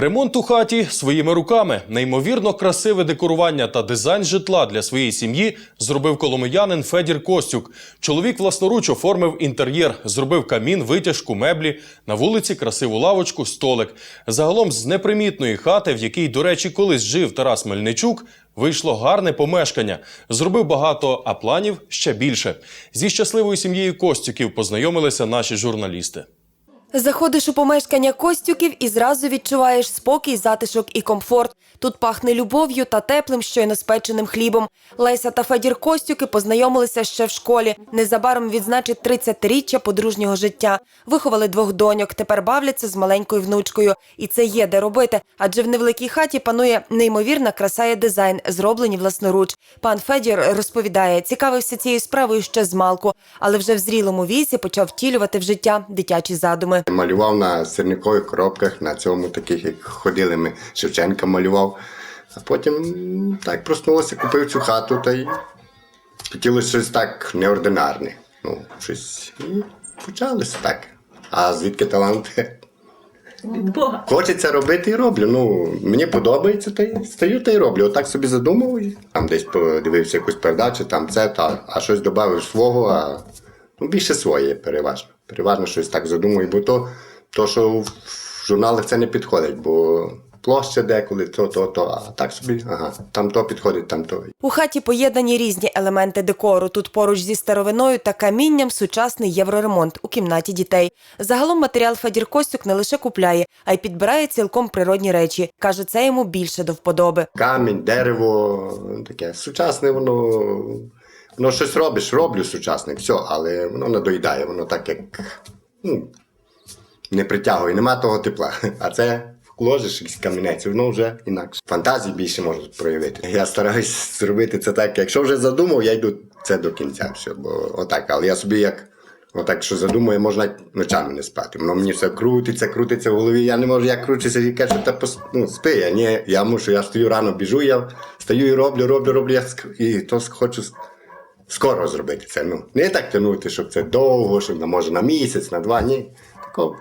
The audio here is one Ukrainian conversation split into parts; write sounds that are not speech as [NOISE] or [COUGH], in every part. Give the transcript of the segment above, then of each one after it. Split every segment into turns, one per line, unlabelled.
Ремонт у хаті своїми руками, неймовірно красиве декорування та дизайн житла для своєї сім'ї зробив коломиянин Федір Костюк. Чоловік власноруч оформив інтер'єр, зробив камін, витяжку, меблі, на вулиці красиву лавочку, столик. Загалом з непримітної хати, в якій, до речі, колись жив Тарас Мельничук, вийшло гарне помешкання. Зробив багато, а планів ще більше. Зі щасливою сім'єю Костюків познайомилися наші журналісти.
Заходиш у помешкання Костюків і зразу відчуваєш спокій, затишок і комфорт. Тут пахне любов'ю та теплим, щойно спеченим хлібом. Леся та Федір Костюки познайомилися ще в школі. Незабаром відзначать 30-річчя подружнього життя. Виховали двох доньок, тепер бавляться з маленькою внучкою. І це є де робити, адже в невеликій хаті панує неймовірна краса і дизайн, зроблені власноруч. Пан Федір розповідає, цікавився цією справою ще з малку, але вже в зрілому віці почав втілювати в життя дитячі задуми.
Малював на сирникових коробках, на цьому таких, як ходили ми, Шевченка малював. А потім так проснулося, купив цю хату та й хотілося щось так неординарне. Ну, щось. І почалося так. А звідки талант?
Бога.
Хочеться робити і роблю. Ну, мені подобається, та й стаю та й роблю. Отак собі задумав і там десь подивився якусь передачу, там це, та, а щось додав свого, а ну, більше своє переважно. Переважно щось так задумую, бо то, то що в журналах це не підходить, бо площа деколи, то, то, то, а так собі, ага, там то підходить, там то.
У хаті поєднані різні елементи декору. Тут поруч зі старовиною та камінням сучасний євроремонт у кімнаті дітей. Загалом матеріал Федір Костюк не лише купляє, а й підбирає цілком природні речі. Каже, це йому більше до вподоби.
Камінь, дерево, таке сучасне, воно. Воно щось робиш, роблю сучасне, все, але воно надоїдає, воно так як ну, не притягує, нема того тепла. [LAUGHS] А це вложиш якийсь камінець, воно вже інакше. Фантазії більше можуть проявити. Я стараюсь зробити це так, якщо вже задумав, я йду це до кінця. Все, бо отак. Але я собі як. Отак, що задумує, можна ночами не спати. Воно мені все крутиться, крутиться в голові. Я не можу, як крутитися, і кажу, та пос... ну, спи. Я, ні, я мушу, я стою рано, біжу, я стою і роблю, роблю, роблю. Я і то хочу скоро зробити це. Ну, не так тягнути, щоб це довго, щоб на- може на місяць, на два. Ні. Тако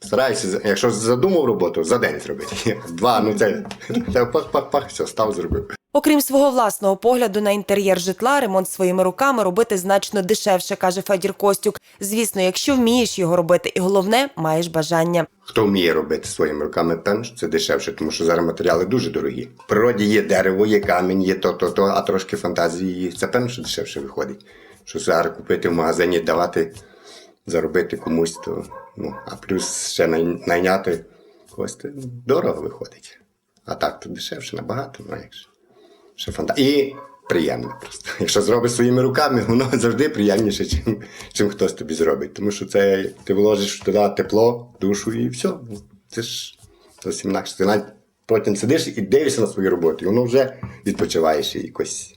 стараюся, якщо задумав роботу, за день зробити. Два, ну це, це пах-пах-пах, все, став, зробив.
Окрім свого власного погляду на інтер'єр житла, ремонт своїми руками робити значно дешевше, каже Федір Костюк. Звісно, якщо вмієш його робити, і головне маєш бажання.
Хто вміє робити своїми руками, певно, що це дешевше, тому що зараз матеріали дуже дорогі. В природі є дерево, є камінь, є то, то, то, а трошки фантазії, це певно, що дешевше виходить. Що зараз купити в магазині, давати, заробити комусь, то ну, а плюс ще найняти когось, дорого виходить. А так то дешевше набагато, ну як же. Ще фанта... І приємно просто. [LAUGHS] Якщо зробиш своїми руками, воно завжди приємніше, чим, чим хтось тобі зробить. Тому що це ти вложиш туди тепло, душу і все. Це ж зовсім інакше. Ти навіть потім сидиш і дивишся на свою роботу, і воно вже відпочиваєш і якась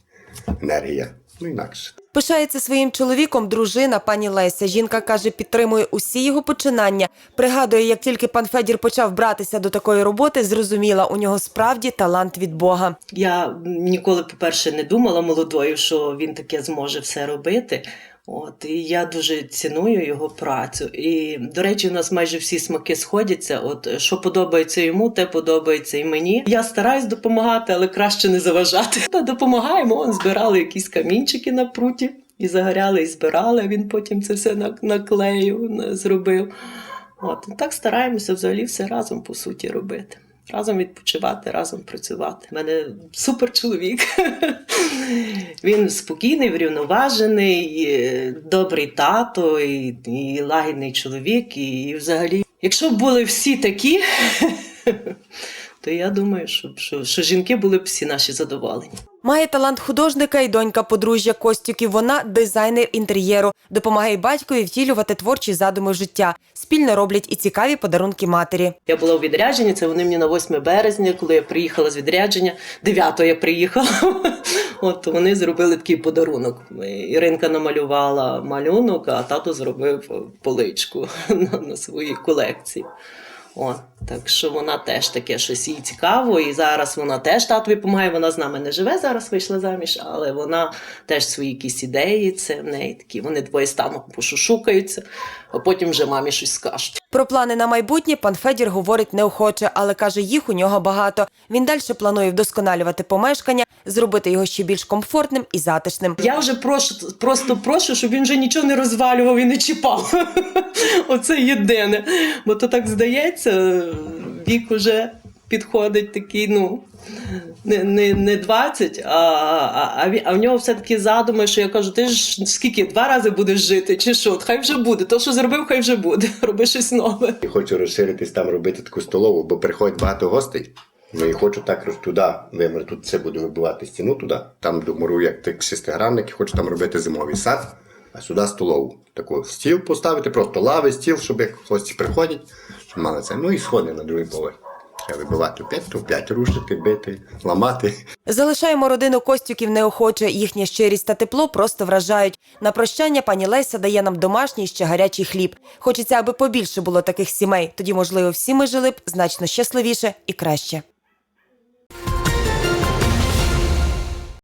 енергія. Ну інакше.
Пишається своїм чоловіком дружина пані Леся. Жінка каже, підтримує усі його починання. Пригадує, як тільки пан Федір почав братися до такої роботи, зрозуміла, у нього справді талант від Бога.
Я ніколи, по-перше, не думала молодою, що він таке зможе все робити. От, і я дуже ціную його працю. І, до речі, у нас майже всі смаки сходяться. От що подобається йому, те подобається і мені. Я стараюсь допомагати, але краще не заважати. Та допомагаємо. Он збирали якісь камінчики на пруті і загоряли, і збирали. Він потім це все на- наклеїв, на- зробив. От так стараємося взагалі все разом по суті робити. Разом відпочивати, разом працювати. У мене супер чоловік. [LAUGHS] Він спокійний, врівноважений, добрий тато і, і лагідний чоловік. І, і взагалі, якщо б були всі такі, [LAUGHS] то я думаю, що, що, що жінки були б всі наші задоволені.
Має талант художника і донька подружжя Костюків. Вона дизайнер інтер'єру, допомагає батькові втілювати творчі задуми життя. Спільно роблять і цікаві подарунки матері.
Я була у відрядженні, це вони мені на 8 березня, коли я приїхала з відрядження. 9 я приїхала. [LAUGHS] От вони зробили такий подарунок. Іринка намалювала малюнок, а тато зробив поличку [LAUGHS] на, на своїй колекції. О, так що вона теж таке щось їй цікаво, і зараз вона теж татові допомагає. Вона з нами не живе зараз, вийшла заміж, але вона теж свої якісь ідеї. Це в неї такі. Вони двоє стануть пошушукаються, а потім вже мамі щось скажуть.
Про плани на майбутнє пан Федір говорить неохоче, але каже, їх у нього багато. Він далі планує вдосконалювати помешкання, зробити його ще більш комфортним і затишним.
Я вже прошу, просто прошу, щоб він вже нічого не розвалював і не чіпав. [LAUGHS] Оце єдине. Бо то так здається, вік уже підходить такий, ну. Не, не, не 20, а, а, а, в нього все-таки задуми, що я кажу, ти ж скільки два рази будеш жити, чи що? Хай вже буде. То, що зробив, хай вже буде. [LAUGHS] Роби щось нове.
І хочу розширитись там, робити таку столову, бо приходить багато гостей. Ну і хочу так туди вимер. Тут це буду вибивати стіну туди. Там домурую як так шестигранник, і хочу там робити зимовий сад, а сюди столову. Таку стіл поставити, просто лави, стіл, щоб як гості приходять, щоб мали це. Ну і сходи на другий поверх. Треба вибивати п'ять, п'ять рушити, бити, ламати.
Залишаємо родину Костюків неохоче. Їхня щирість та тепло просто вражають. На прощання пані Леся дає нам домашній ще гарячий хліб. Хочеться, аби побільше було таких сімей. Тоді, можливо, всі ми жили б значно щасливіше і краще.